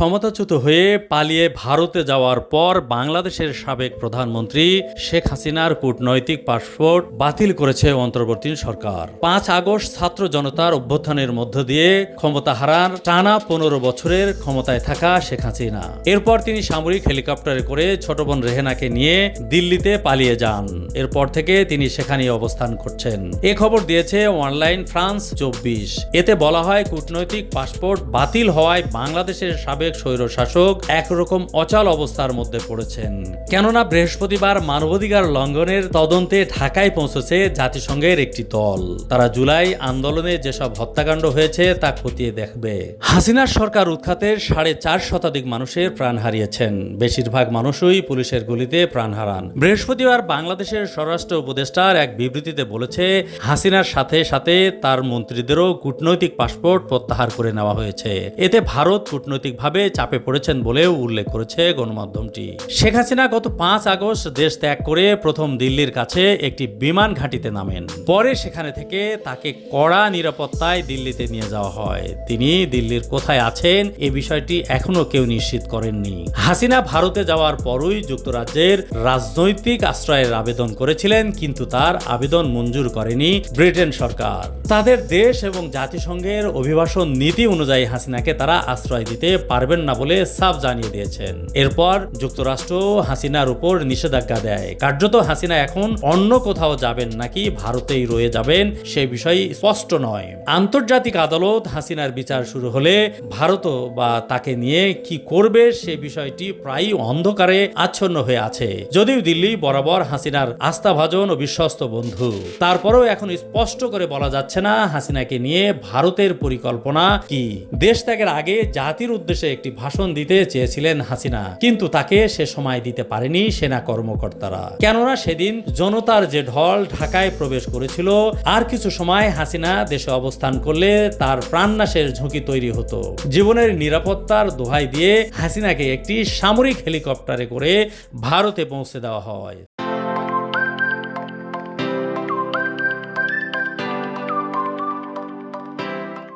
ক্ষমতাচ্যুত হয়ে পালিয়ে ভারতে যাওয়ার পর বাংলাদেশের সাবেক প্রধানমন্ত্রী শেখ হাসিনার কূটনৈতিক পাসপোর্ট বাতিল করেছে অন্তর্বর্তী সরকার। পাঁচ আগস্ট ছাত্র জনতার অভ্যুত্থানের মধ্য দিয়ে ক্ষমতা হারান টানা পনেরো বছরের ক্ষমতায় থাকা শেখ হাসিনা। এরপর তিনি সামরিক হেলিকপ্টারে করে ছোট বোন রেহেনাকে নিয়ে দিল্লিতে পালিয়ে যান। এরপর থেকে তিনি সেখানেই অবস্থান করছেন। এ খবর দিয়েছে অনলাইন ফ্রান্স চব্বিশ। এতে বলা হয়, কূটনৈতিক পাসপোর্ট বাতিল হওয়ায় বাংলাদেশের সাবেক স্বৈর শাসক একরকম অচল অবস্থার মধ্যে পড়েছেন। কেননা বৃহস্পতিবার মানবাধিকার লঙ্ঘনের তদন্তে ঢাকায় পৌঁছেছে জাতিসংঘের একটি দল। তারা জুলাই আন্দোলনে যেসব হত্যাকাণ্ড হয়েছে তা খতিয়ে দেখবে। হাসিনার সরকার উৎখাতের সাড়ে চার শতাধিক মানুষের প্রাণ হারিয়েছেন। বেশিরভাগ মানুষই পুলিশের গুলিতে প্রাণ হারান। বৃহস্পতিবার বাংলাদেশের স্বরাষ্ট্র উপদেষ্টার এক বিবৃতিতে বলেছে, হাসিনার সাথে সাথে তার মন্ত্রীদেরও কূটনৈতিক পাসপোর্ট প্রত্যাহার করে নেওয়া হয়েছে। এতে ভারত কূটনৈতিকভাবে চাপে পড়েছেন বলেও উল্লেখ করেছে গণমাধ্যমটি। শেখ হাসিনা গত পাঁচ আগস্ট দেশ ত্যাগ করে প্রথম দিল্লির কাছে একটি বিমান ঘাঁটিতে নামেন। পরে সেখানে থেকে তাকে কড়া নিরাপত্তায় দিল্লিতে নিয়ে যাওয়া হয়। তিনি দিল্লির কোথায় আছেন এ বিষয়টি এখনও কেউ নিশ্চিত করেননি। হাসিনা ভারতে যাওয়ার পরই যুক্তরাজ্যের রাজনৈতিক আশ্রয়ের আবেদন করেছিলেন, কিন্তু তার আবেদন মঞ্জুর করেনি ব্রিটেন সরকার। তাদের দেশ এবং জাতিসংঘের অভিবাসন নীতি অনুযায়ী হাসিনাকে তারা আশ্রয় দিতে পারবেন না বলে সাফ জানিয়ে দিয়েছেন। এরপর যুক্তরাষ্ট্র হাসিনার উপর নিষেধাজ্ঞা দেয়। কার্যত হাসিনা এখন অন্য কোথাও যাবেন নাকি ভারতেই রয়ে যাবেন সে বিষয় স্পষ্ট নয়। আন্তর্জাতিক আদালত হাসিনার বিচার শুরু হলে ভারতও বা তাকে নিয়ে কি করবে সে বিষয়টি প্রায়ই অন্ধকারে আচ্ছন্ন হয়ে আছে। যদিও দিল্লি বরাবর হাসিনার আস্থাভাজন ও বিশ্বস্ত বন্ধু। তারপরেও এখন স্পষ্ট করে বলা যাচ্ছে না হাসিনাকে নিয়ে ভারতের পরিকল্পনা কি। দেশ ত্যাগের আগে জাতির উদ্দেশ্যে একটি ভাষণ দিতে চেয়েছিলেন হাসিনা। কিন্তু তাকে সে সময় দিতে পারেনি সেনা কর্মকর্তারা। কেননা সেদিন জনতার যে ঢল ঢাকায় প্রবেশ করেছিল, আর কিছু সময় হাসিনা দেশে অবস্থান করলে তার প্রাণনাশের ঝুঁকি তৈরি হতো। জীবনের নিরাপত্তার দোহাই দিয়ে হাসিনাকে একটি সামরিক হেলিকপ্টারে করে ভারতে পৌঁছে দেওয়া হয়।